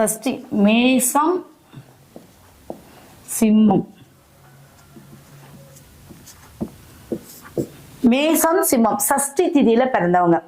First மேசம் சிம்மம். மேசம் சிம்மம். சஷ்டி திதியில பிறந்தவங்க.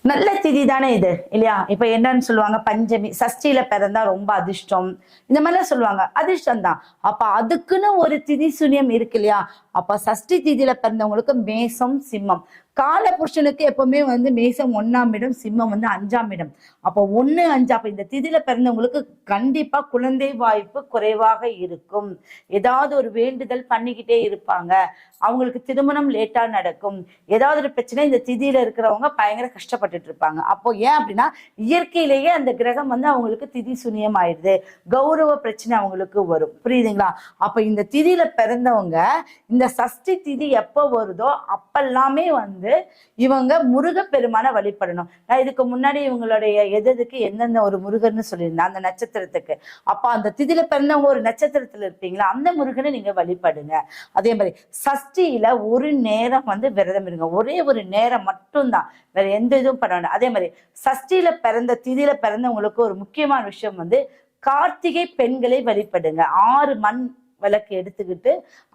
நல்ல திதி தானே இது இல்லையா? இப்ப என்னன்னு சொல்லுவாங்க? பஞ்சமி. சஷ்டியில பிறந்தா ரொம்ப அதிர்ஷ்டம். இந்த மாதிரிலாம் சொல்லுவாங்க. அதிர்ஷ்டம் தான். அப்ப அதுக்குன்னு ஒரு திதி சுனியம் இருக்கு இல்லையா? அப்ப சஷ்டி திதியில பிறந்தவங்களுக்கு மேசம் சிம்மம். கால புருஷனுக்கு எப்பவுமே வந்து மேசம் ஒன்னாம் இடம் சிம்மம் வந்து அஞ்சாம் இடம். அப்போ ஒண்ணு அஞ்சு அப்ப இந்த திதியில பிறந்தவங்களுக்கு கண்டிப்பா குழந்தை வாய்ப்பு குறைவாக இருக்கும். ஏதாவது ஒரு வேண்டுதல் பண்ணிக்கிட்டே இருப்பாங்க. அவங்களுக்கு திருமணம் லேட்டா நடக்கும். ஏதாவது ஒரு பிரச்சனை இந்த திதியில இருக்கிறவங்க பயங்கர கஷ்டப்பட்டுட்டு இருப்பாங்க. அப்போ ஏன் அப்படின்னா இயற்கையிலேயே அந்த கிரகம் வந்து அவங்களுக்கு திதி சுனியம் ஆயிடுது கௌரவ பிரச்சனை அவங்களுக்கு வரும். புரியுதுங்களா? அப்ப இந்த திதியில பிறந்தவங்க இந்த சஷ்டி திதி எப்போ வருதோ அப்பெல்லாமே வந்து இவங்க முருகப்பெருமானை வழிபடணும். நான் இதுக்கு முன்னாடி இவங்களுடைய எதுக்கு எந்தெந்த ஒரு முருகன்னு சொல்லியிருந்தேன். அந்த நட்சத்திரத்துக்கு. அப்ப அந்த திதியில பிறந்தவங்க ஒரு நட்சத்திரத்துல இருப்பீங்களா? அந்த முருகனை நீங்க வழிபடுங்க. அதே மாதிரி சஷ்டியில ஒரு நேரம் வந்து விரதம் இருங்க. ஒரே ஒரு நேரம் மட்டும்தான். வேற எந்த இதுவும் பண்ண வேண்டாம் அதே மாதிரி சஷ்டியில பிறந்த திதியில பிறந்தவங்களுக்கு ஒரு முக்கியமான விஷயம் வந்து கார்த்திகை பெண்களை வழிபடுங்க. ஆறு மண் விளக்கு எடுத்துக்கிட்டு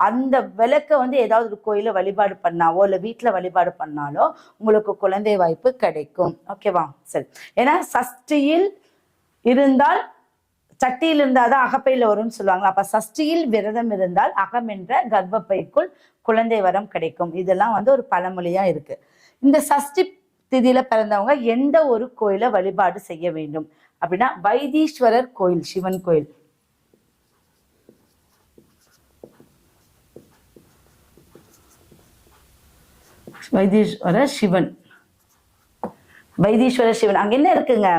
அந்த விளக்கை வந்து ஏதாவது ஒரு கோயில வழிபாடு பண்ணாவோ இல்லை வீட்டில் வழிபாடு பண்ணாலோ உங்களுக்கு குழந்தை வாய்ப்பு கிடைக்கும். ஓகேவா சரி. ஏன்னா சஷ்டியில் இருந்தால் சட்டியில் இருந்தால் தான் அகப்பையில் வரும்னு சொல்லுவாங்களா? அப்போ சஷ்டியில் விரதம் இருந்தால் அகம் என்ற கர்ப்பப்பைக்குள் குழந்தை வரம் கிடைக்கும். இதெல்லாம் வந்து ஒரு பழமொழியாக இருக்குது இந்த சஷ்டி திதியில பிறந்தவங்க எந்த ஒரு கோயிலை வழிபாடு செய்ய வேண்டும்? அப்படின்னா வைத்தீஸ்வரர் கோயில் சிவன் கோயில். வைத்தீஸ்வர சிவன். வைத்தீஸ்வர சிவன். அங்க என்ன இருக்குங்க?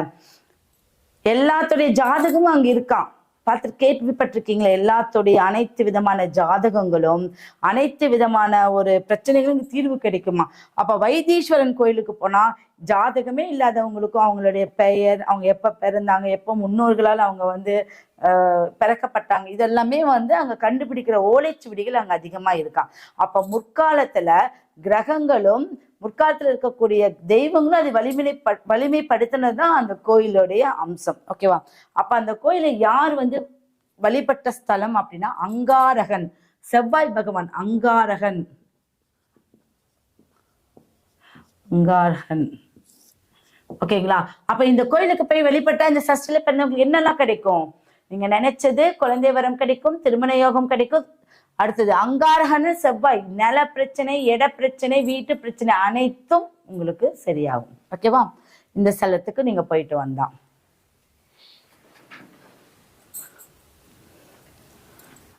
எல்லாத்துடைய ஜாதகமும் அங்க இருக்கான் பார்த்து கேள்விப்பட்டிருக்கீங்களா? எல்லாத்துடைய அனைத்து விதமான ஜாதகங்களும் அனைத்து விதமான ஒரு பிரச்சனைகளும் தீர்வு கிடைக்குமா? அப்ப வைத்தீஸ்வரன் கோயிலுக்கு போனா ஜாதகமே இல்லாதவங்களுக்கும் அவங்களுடைய பெயர் அவங்க எப்ப பிறந்தாங்க எப்போ முன்னோர்களால் அவங்க வந்து பிறக்கப்பட்டாங்க இதெல்லாமே வந்து அங்க கண்டுபிடிக்கிற ஓலைச்சுவடிகள் அங்க அதிகமா இருக்கான் அப்ப முற்காலத்துல கிரகங்களும் முற்காலத்துல இருக்கக்கூடிய தெய்வங்களும் அது வலிமை வலிமைப்படுத்தினது தான் அந்த கோயிலுடைய அம்சம். ஓகேவா? அப்ப அந்த கோயிலை யார் வந்து வழிபட்ட ஸ்தலம் அப்படின்னா அங்காரகன் செவ்வாய் பகவான் அங்காரகன். அங்காரகன். ஓகேங்களா? அப்ப இந்த கோயிலுக்கு போய் வெளிப்பட்டா இந்த சஷ்டில பிறந்தவங்களுக்கு என்னெல்லாம் கிடைக்கும்? நீங்க நினைச்சது குழந்தை வரம் கிடைக்கும் திருமண யோகம் கிடைக்கும் அடுத்தது அங்காரகன்னு செவ்வாய் நில பிரச்சனை இட பிரச்சனை வீட்டு பிரச்சனை அனைத்தும் உங்களுக்கு சரியாகும். ஓகேவா? இந்த ஸ்தலத்துக்கு நீங்க போயிட்டு வந்தான்